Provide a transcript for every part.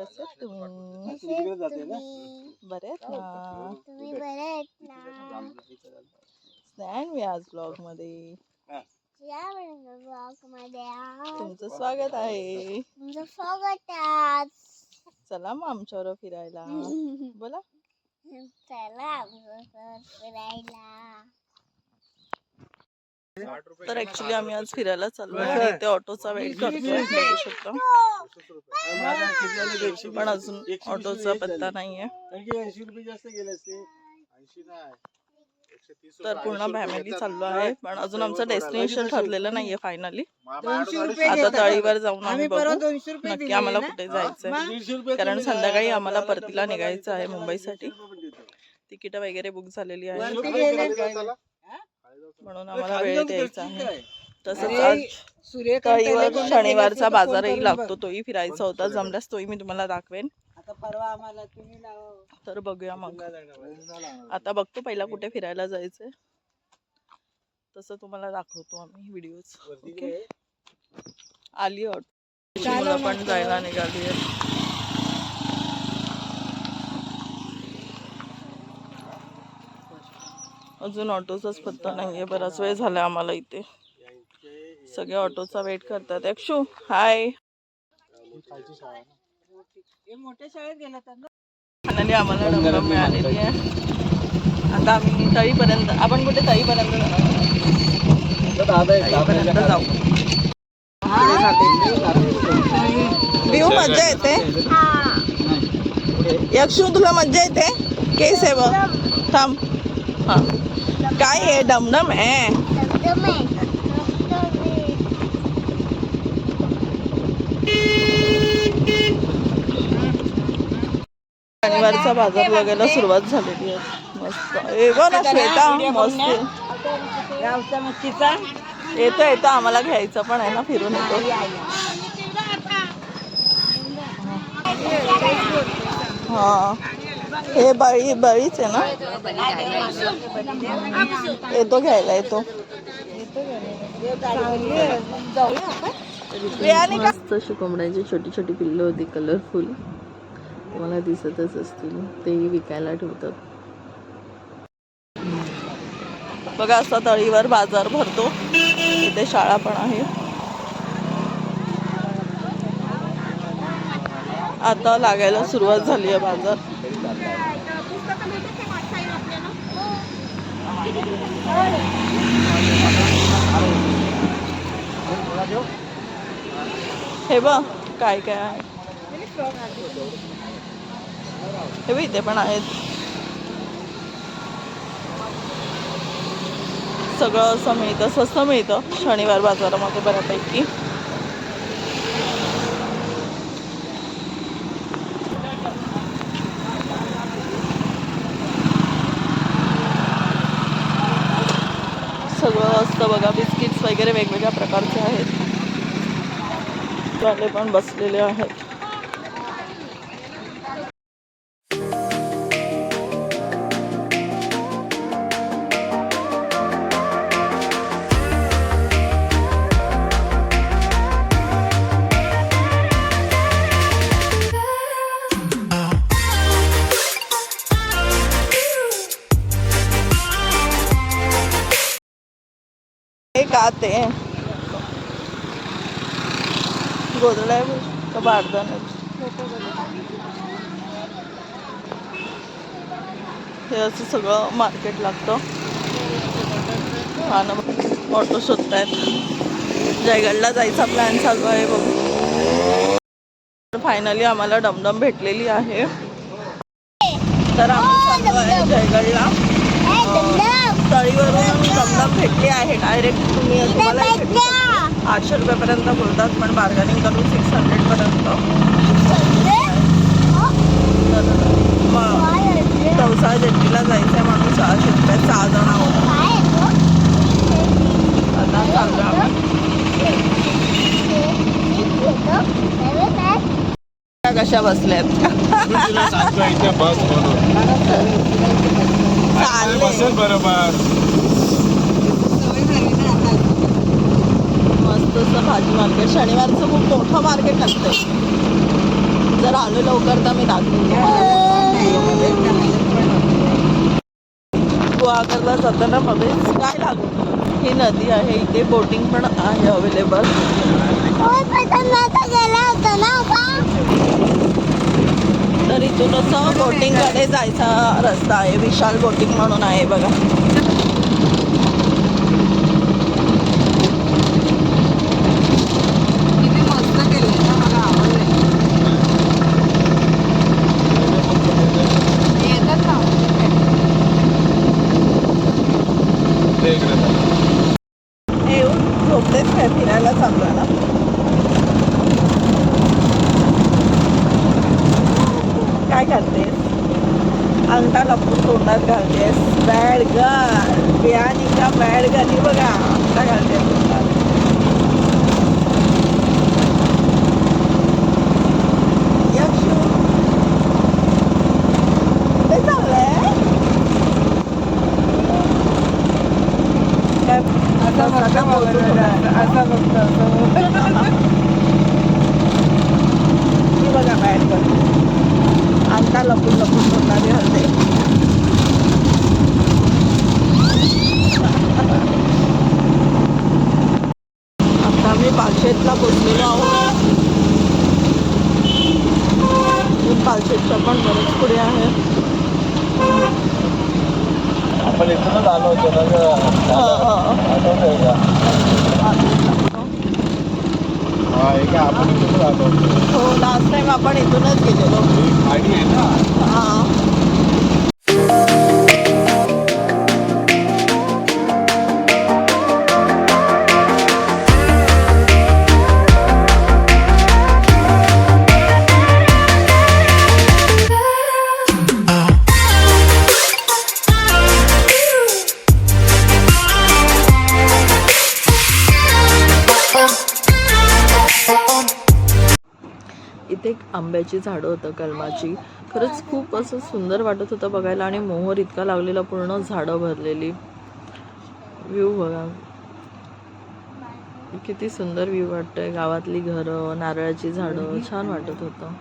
कसं तुम्ही बरे आहेत ना? तुम्ही बरे आहेत ना? नाही मी आज ब्लॉगमध्ये. ब्लॉग तुमचं स्वागत आहे. तुमचं स्वागत आहे आज. चला मग आमच्यावर फिरायला. बोला. चला आमच्यासोबत फिरायला. तर ऍक्च्युली आम्ही आज फिरायला चाललो आहे इथे ऑटोचा वेट करतोय बघू शकता. पण अजून ऑटोचा पत्ता नाहीये. तर पूर्ण फॅमिली चाललो आहे पण अजून आमचं डेस्टिनेशन ठरलेलं नाहीये फायनली आता तळीवर जाऊन आम्ही नक्की आम्हाला कुठे जायचंय? कारण संध्याकाळी आम्हाला परतीला निघायचं आहे मुंबईसाठी. तिकीट वगैरे बुक झालेली आहे म्हणून आम्हाला वेळ द्यायचा आहे. तसंच आज तळीवर शनिवारचा बाजारही लागतो तोही फिरायचा होता जमल्यास तोही मी तुम्हाला दाखवेन. आता परवा आम्हाला तुम्ही लावा. तर बघूया मग. आता बघतो पहिला कुठे फिरायला जायचंय. तसं तुम्हाला दाखवतो आम्ही व्हिडिओज ओके आली ऑटो पण जायला निघाली आहेत अजून ऑटोचाच पत्ता नाहीये. बराच वेळ झाला आम्हाला इथे. सगळे ऑटोचा वेट करतात. अक्षू हाय मोठ्या शाळेत गेला फायनली आम्हाला डोंगर मिळालेली आहे. आता आम्ही तळीपर्यंत आपण कुठे तळीपर्यंत तळीपर्यंत जाऊ. बिहू मज्जा येते. यक्षू तुला मज्जा येते? केस आहे बघ थांब. हा. काय आहे डमडम आहे शनिवारचा बाजार लागायला सुरुवात झालेली आहे. मस्त. ए बघ ना श्वेता मस्त. गावचा येतो येतो. आम्हाला घ्यायचं पण आहे ना फिरून येतो. हा. हे बळी बळीच आहे ना? येतो घ्यायला येतो. मस्त अशी कोंबड्यांची छोटी छोटी पिल्लं होती कलरफुल तुम्हाला दिसतच असतील. तेही विकायला ठेवतात. बघा असा तळीवर बाजार भरतो. इथे शाळा पण आहे. आता लागायला सुरुवात झाली आहे बाजार. हे बघ काय काय आहे? हे बघ इथे पण आहेत. सगळं असं मिळतं स्वस्त मिळतं शनिवार बाजारामध्ये बऱ्यापैकी. सगळं बघा बिस्किट्स वगैरे वेगवेगळ्या प्रकारचे आहेत. वाले पण बसलेले आहेत. एक हैं। गोदडा आहे कबाड़दान आहे हे। असं सगळं मार्केट लागतं। हा ना ऑटो शोधतायत। जयगडला जायचा प्लॅन चालू आहे बघ. फायनली आम्हाला डमडम भेटलेली आहे. तर आम्ही चालू आहे जयगडला. तळीवरून डमडम भेटली आहे. डायरेक्ट तुम्ही तुम्हाला. आठशे रुपयापर्यंत बोलतात पण बार्गेनिंग करून सिक्स हंड्रेड पर्यंत. तर मग चौसा जेट्टीला जायचं आहे म्हणून सहाशे रुपयात सहा जण आहोत. आता कशा बसल्यात? बस. बसेल बरोबर. मस्त असं भाजी मार्केट शनिवारचं खूप मोठं मार्केट लागतं जर आलो लवकर तर मी दाखवून गुहागरला जाताना मध्येच काय लागून ही नदी आहे. इथे बोटिंग पण आहे अवेलेबल होय पहिल्यांदा गेला होता ना का तर इथून असं बोटिंगकडे जायचा रस्ता आहे विशाल बोटिंग म्हणून आहे बघा किती मस्त केले ना मला आवडलंय येतात ना ते इकडे बघ. हे येऊन झोपलेच काय फिरायला चालू आहे ना काय करतेस अंगठा लपून तोंडात घालतेस. बॅड गर्ल का बॅड गर्ल बघा अंगठा घालते तोंडात. असं बघता असं बघा बॅट कर अंगठा लपून लपून तोंडात घालते आता आम्ही पालशेतला पोचलेलो आहोत. पालशेतच्या पण बरेच पुढे आहे. आपण इथूनच आलो होतो ना का? काय आपण इथूनच आलो होतो हो लास्ट टाइम आपण इथूनच गेलेलो. गाडी आहे ना? हा. आंब्याची झाडं होतं कलमाची. खरंच खूप असं सुंदर वाटत होतं बघायला आणि मोहर इतका लागलेला पूर्ण झाडं भरलेली. व्ह्यू बघा. किती सुंदर व्ह्यू वाटतंय. गावातली घरं नारळाची झाडं छान वाटत होतं.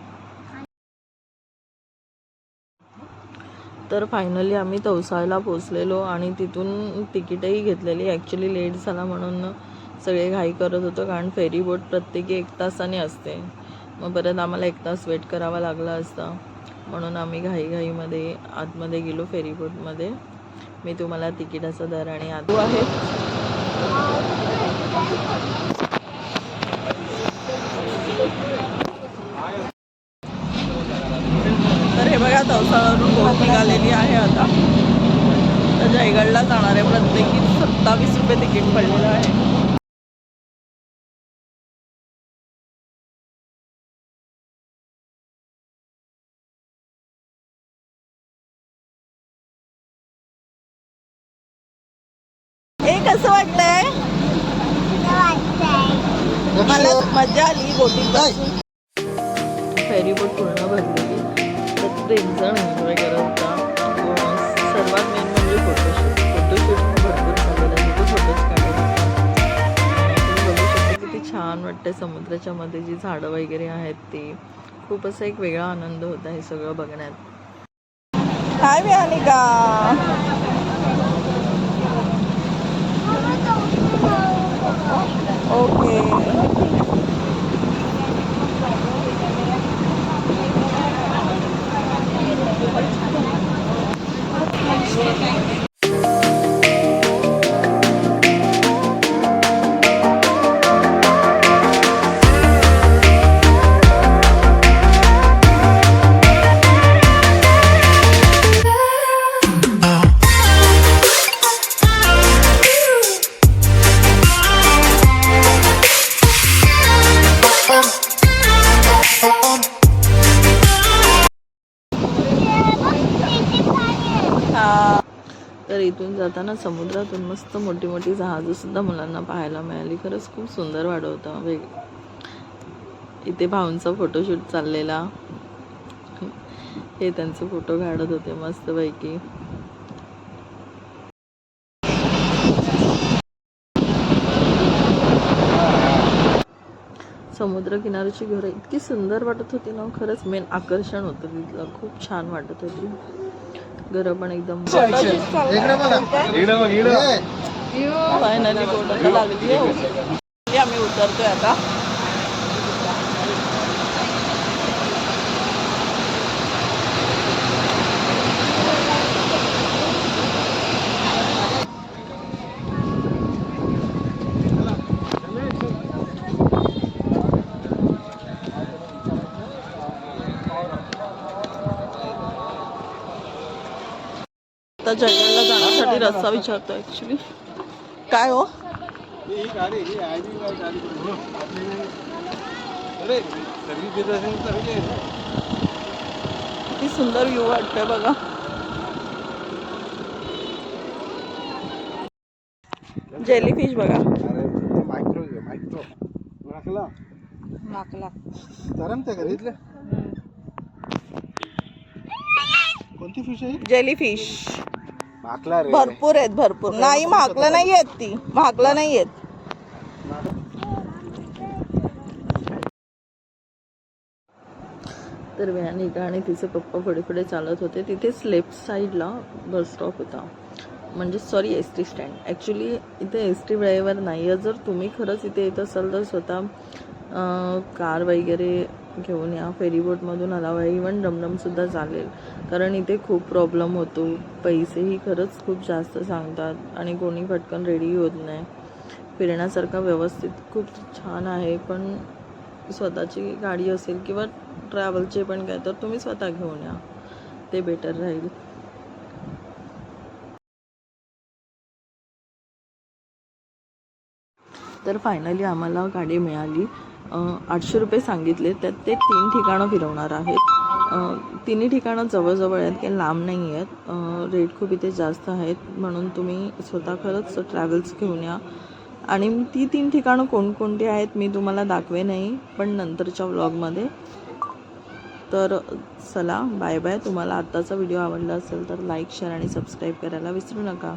तर फायनली आम्ही तवसाळला पोचलेलो आणि तिथून तिकीटही घेतलेली. ॲक्च्युली लेट झाला म्हणून सगळे घाई करत होतो कारण फेरी बोट प्रत्येकी एक तासाने असते. मग परत आम्हाला एक तास वेट करावा लागला असता. म्हणून आम्ही घाईघाईमध्ये आतमध्ये गेलो फेरी बोटमध्ये मी तुम्हाला तिकिटाचा दर आणि आतू आहे? तर हे बघा तवसावरून बोट निघालेली आहे आता. तर जयगडला जाणार आहे. प्रत्येकी सत्तावीस रुपये तिकीट पडलेलं आहे. कसं वाटतंय. मला मजा आली पूर्ण भरलेली प्रत्येक जण एन्जॉय करत होता. अं, सर्वात मेन म्हणजे फोटोशूट फोटोशूट भरपूर फोटोज बघू शकता किती छान वाटते समुद्राच्या मध्ये जी झाडं वगैरे आहेत ती. खूप असा एक वेगळा आनंद होता हे सगळं बघण्यात. काय मिळाली का Okay. इथून जाताना समुद्रातून मस्त मोठी मोठी जहाजं सुद्धा मुलांना पाहायला मिळाली. खरंच खूप सुंदर वाढवतं वेग इथे भाऊंचा फोटोशूट चाललेला. हे त्यांचे फोटो काढत होते मस्तपैकी. समुद्रकिनारीची घरं इतकी सुंदर वाटत होती ना खरंच मेन आकर्षण होतं तिथलं. खूप छान वाटत होती. घरं पण एकदम फायनली लागली आम्ही उतरतोय आता. आता जंगलला जाण्यासाठी रस्ता विचारतो ऍक्च्युली काय हो? ही ही हे. किती सुंदर व्ह्यू वाटतोय बघा. जेलीफिश बघा. अरे मायक्रो घे मायक्रो माकला. माकला. तरमते का इथले कोणती फिश आहे जेलीफिश माकला रे भरपूर आहेत भरपूर. नाही महागला नाही येत ती. महागला नाही येत तर वेळानिका आणि तिचे पप्पा पुढे पुढे चालत होते. तिथेच लेफ्ट साईडला बस स्टॉप होता. म्हणजे sorry S T stand actually इथे एस टी वेळेवर नाही आहे जर तुम्ही खरंच इथे येत असाल तर स्वतः कार वगैरे घेऊन या फेरीबोटमधून आला इवन डमडमसुद्धा चालेल. कारण इथे खूप प्रॉब्लेम होतो. पैसेही खरंच खूप जास्त सांगतात आणि कोणी पटकन रेडी होत नाही. फिरण्यासारखा व्यवस्थित खूप छान आहे पण स्वतःची गाडी असेल किंवा ट्रॅव्हलचे पण काय तर तुम्ही स्वतः घेऊन या. ते बेटर राहील. तर फायनली आम्हाला गाडी मिळाली. आठशे रुपये सांगितले त्यात ते तीन ठिकाणं फिरवणार आहेत. तिन्ही ठिकाणं जवळजवळ आहेत काही लांब नाही आहेत. रेट खूप इथे जास्त आहेत म्हणून तुम्ही स्वतः खरंच ट्रॅव्हल्स घेऊन या. आणि ती तीन ठिकाणं कोणकोणती आहेत मी तुम्हाला दाखवे नाही पण नंतरच्या व्लॉगमध्ये तर चला बाय बाय तुम्हाला आत्ताचा व्हिडिओ आवडला असेल तर लाईक शेअर आणि सबस्क्राईब करायला विसरू नका.